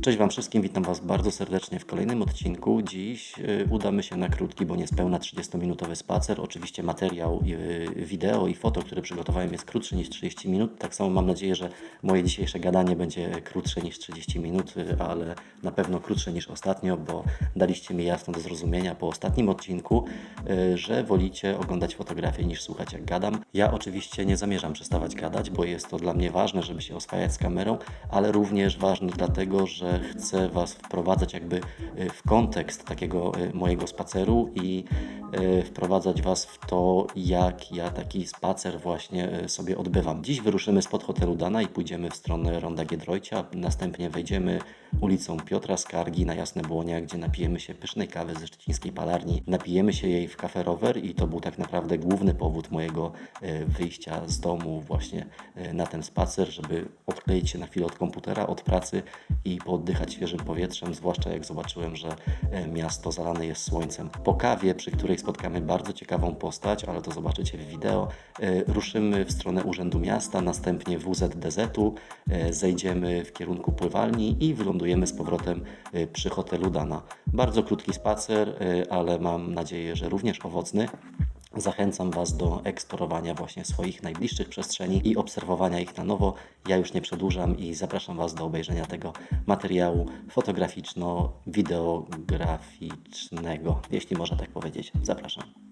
Cześć Wam wszystkim, witam Was bardzo serdecznie w kolejnym odcinku. Dziś y, udamy się na krótki, bo niespełna 30-minutowy spacer. Oczywiście materiał y, wideo i foto, które przygotowałem jest krótszy niż 30 minut. Tak samo mam nadzieję, że moje dzisiejsze gadanie będzie krótsze niż 30 minut, y, ale na pewno krótsze niż ostatnio, bo daliście mi jasno do zrozumienia po ostatnim odcinku, że wolicie oglądać fotografię niż słuchać jak gadam. Ja oczywiście nie zamierzam przestawać gadać, bo jest to dla mnie ważne, żeby się oswajać z kamerą, ale również ważne dlatego, że chcę Was wprowadzać jakby y, w kontekst takiego y, mojego spaceru i wprowadzać Was w to, jak ja taki spacer właśnie y, sobie odbywam. Dziś wyruszymy spod hotelu Dana i pójdziemy w stronę Ronda Giedroycia. Następnie wejdziemy ulicą Piotra Skargi na Jasne Błonia, gdzie napijemy się pysznej kawy ze szczecińskiej palarni. Napijemy się jej w Cafe i to był tak naprawdę główny powód mojego y, wyjścia z domu właśnie na ten spacer, żeby odkleić się na chwilę od komputera, od pracy i pooddychać świeżym powietrzem, zwłaszcza jak zobaczyłem, że e, miasto zalane jest słońcem. Po kawie, przy której spotkamy bardzo ciekawą postać, ale to zobaczycie w wideo, e, ruszymy w stronę Urzędu Miasta, następnie WZDZ-u, e, zejdziemy w kierunku pływalni i wylądujemy z powrotem e, przy hotelu Dana. Bardzo krótki spacer, ale mam nadzieję, że również owocny. Zachęcam Was do eksplorowania właśnie swoich najbliższych przestrzeni i obserwowania ich na nowo. Ja już nie przedłużam i zapraszam Was do obejrzenia tego materiału fotograficzno-wideograficznego, jeśli można tak powiedzieć. Zapraszam.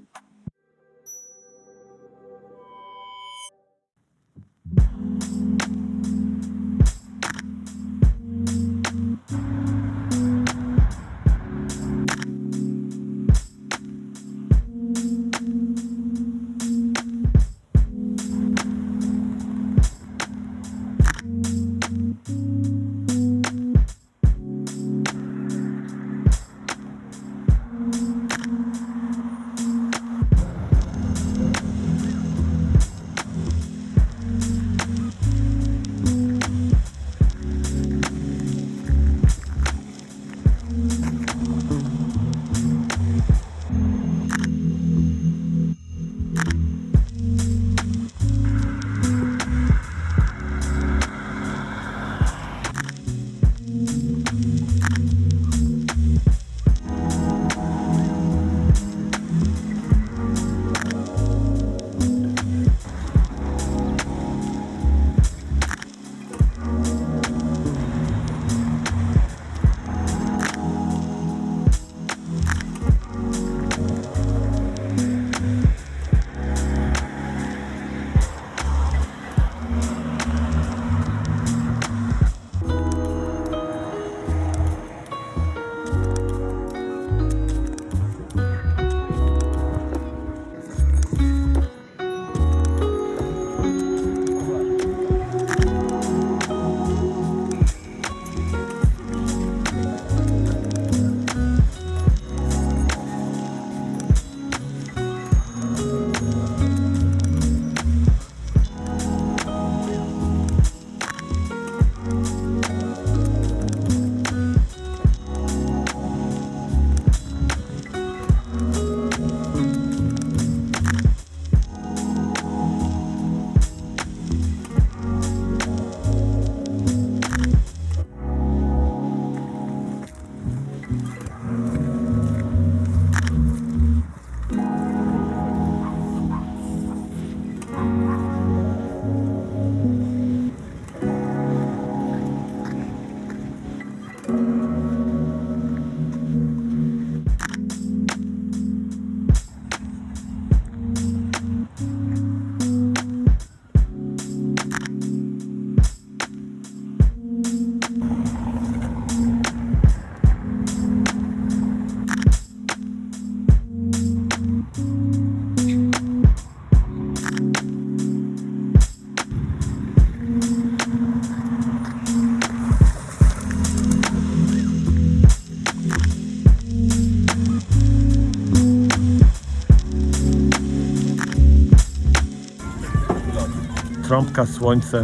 trąbka, słońce,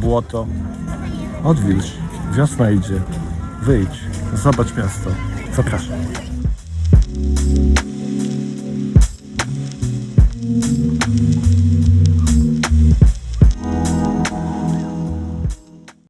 błoto. Odwilż, wiosna idzie. Wyjdź, zobacz miasto. Zapraszam.